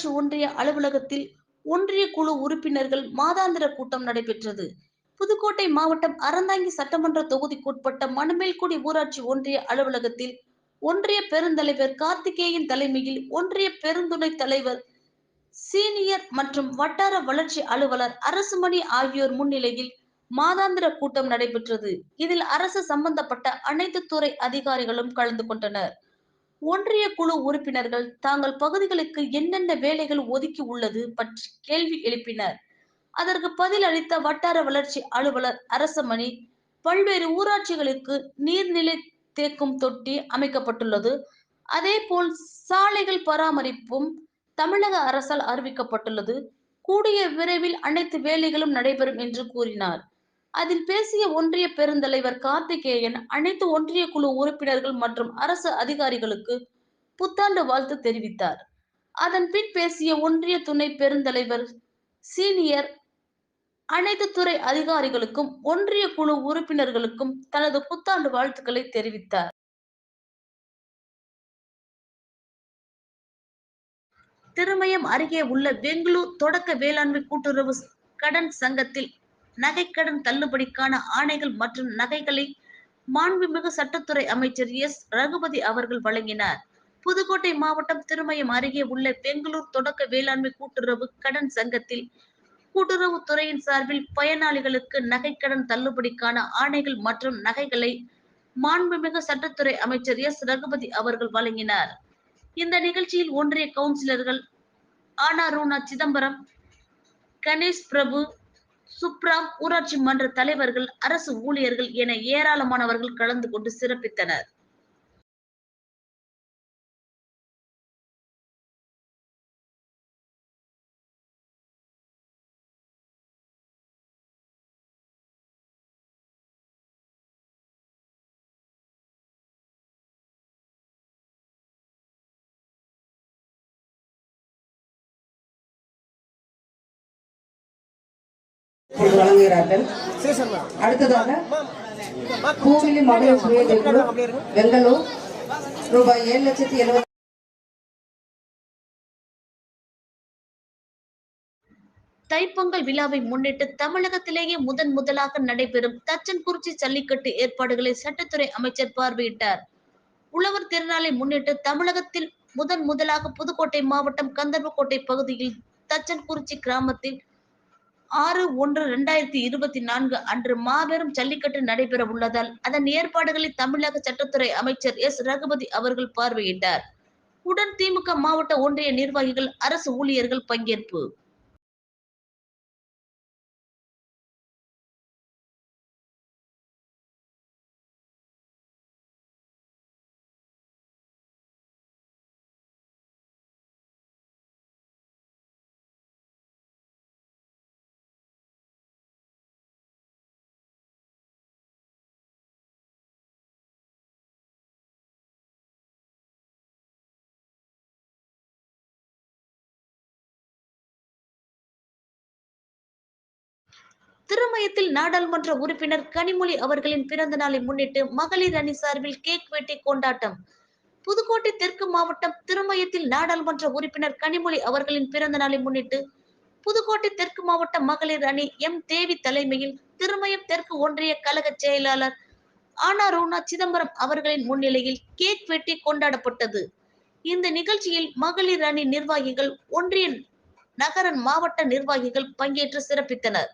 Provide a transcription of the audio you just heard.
ஊராட்சி ஒன்றிய அலுவலகத்தில் ஒன்றிய குழு உறுப்பினர்கள் மாதாந்திர கூட்டம் நடைபெற்றது. புதுக்கோட்டை மாவட்டம் அறந்தாங்கி சட்டமன்ற தொகுதிக்குட்பட்ட மணமேல்குடி ஊராட்சி ஒன்றிய அலுவலகத்தில் ஒன்றிய பெருந்தலைவர் கார்த்திகேயன் தலைமையில் ஒன்றிய பெருந்துணை தலைவர் சீனியர் மற்றும் வட்டார வளர்ச்சி அலுவலர் அரசுமணி ஆகியோர் முன்னிலையில் மாதாந்திர கூட்டம் நடைபெற்றது. இதில் அரசு சம்பந்தப்பட்ட அனைத்து துறை அதிகாரிகளும் கலந்து கொண்டனர். ஒன்றிய குழு உறுப்பினர்கள் தாங்கள் பகுதிகளுக்கு என்னென்ன வேலைகள் ஒதுக்கி உள்ளது பற்றி கேள்வி எழுப்பினர். அதற்கு பதில் அளித்த வட்டார வளர்ச்சி அலுவலர் அரசமணி பல்வேறு ஊராட்சிகளுக்கு நீர்நிலை தேக்கும் தொட்டி அமைக்கப்பட்டுள்ளது. அதேபோல் சாலைகள் பராமரிப்பும் தமிழக அரசால் அறிவிக்கப்பட்டுள்ளது. கூடிய விரைவில் அனைத்து வேலைகளும் நடைபெறும் என்று கூறினார். அதில் பேசிய ஒன்றிய பெருந்தலைவர் கார்த்திகேயன் அனைத்து ஒன்றிய குழு உறுப்பினர்கள் மற்றும் அரசு அதிகாரிகளுக்கு புத்தாண்டு வாழ்த்து தெரிவித்தார். அதன் பின் பேசிய ஒன்றிய துணை பெருந்தலைவர் சீனியர் அனைத்து துறை அதிகாரிகளுக்கும் ஒன்றிய குழு உறுப்பினர்களுக்கும் தனது புத்தாண்டு வாழ்த்துக்களை தெரிவித்தார். திருமயம் அருகே உள்ள பெங்களூர் தொடக்க வேளாண்மை கூட்டுறவு கடன் சங்கத்தில் நகைக்கடன் தள்ளுபடிக்கான ஆணைகள் மற்றும் நகைகளை மாண்புமிகு சட்டத்துறை அமைச்சர் எஸ். ரகுபதி அவர்கள் வழங்கினார். புதுக்கோட்டை மாவட்டம் திருமயம் அருகே உள்ள பெங்களூர் தொடக்க வேளாண்மை கூட்டுறவு கடன் சங்கத்தில் கூட்டுறவு துறையின் சார்பில் பயனாளிகளுக்கு நகைக்கடன் தள்ளுபடிக்கான ஆணைகள் மற்றும் நகைகளை மாண்புமிகு சட்டத்துறை அமைச்சர் எஸ். ரகுபதி அவர்கள் வழங்கினார். இந்த நிகழ்ச்சியில் ஒன்றிய கவுன்சிலர்கள் ஆனா ரூனா சிதம்பரம் கணேஷ் பிரபு சுப்ராம் ஊராட்சி மன்ற தலைவர்கள் அரசு ஊழியர்கள் என ஏராளமானவர்கள் கலந்து கொண்டு சிறப்பித்தனர். வழங்குகிறார்கள் அடுத்ததாக கோவிலி மகளிர் சுய பெங்களூர் ரூபாய் ஏழு லட்சத்தி எழுபத்தி தைப்பொங்கல் விழாவை முன்னிட்டு தமிழகத்திலேயே முதன் முதலாக நடைபெறும் தச்சன்குறிச்சி ஜல்லிக்கட்டு ஏற்பாடுகளை சட்டத்துறை அமைச்சர் பார்வையிட்டார். உழவர் திருநாளை முன்னிட்டு தமிழகத்தில் முதன் முதலாக புதுக்கோட்டை மாவட்டம் கந்தர்வக்கோட்டை பகுதியில் தச்சன்குறிச்சி கிராமத்தில் ஆறு ஒன்று இரண்டாயிரத்தி இருபத்தி நான்கு அன்று மாபெரும் ஜல்லிக்கட்டு நடைபெற உள்ளதால் அதன் ஏற்பாடுகளை தமிழக சட்டத்துறை அமைச்சர் எஸ். ரகுபதி அவர்கள் பார்வையிட்டார். உடன் திமுக மாவட்ட ஒன்றிய நிர்வாகிகள் அரசு ஊழியர்கள் பங்கேற்பு திருமயத்தில் நாடாளுமன்ற உறுப்பினர் கனிமொழி அவர்களின் பிறந்த நாளை முன்னிட்டு மகளிர் அணி சார்பில் கேக் வெட்டி கொண்டாட்டம். புதுக்கோட்டை தெற்கு மாவட்டம் திருமயத்தில் நாடாளுமன்ற உறுப்பினர் கனிமொழி அவர்களின் பிறந்த நாளை முன்னிட்டு புதுக்கோட்டை தெற்கு மாவட்ட மகளிர் அணி எம் தேவி தலைமையில் திருமயம் தெற்கு ஒன்றிய கழக செயலாளர் ஆனா ரூனா சிதம்பரம் அவர்களின் முன்னிலையில் கேக் வெட்டி கொண்டாடப்பட்டது. இந்த நிகழ்ச்சியில் மகளிர் அணி நிர்வாகிகள் ஒன்றிய நகரன் மாவட்ட நிர்வாகிகள் பங்கேற்று சிறப்பித்தனர்.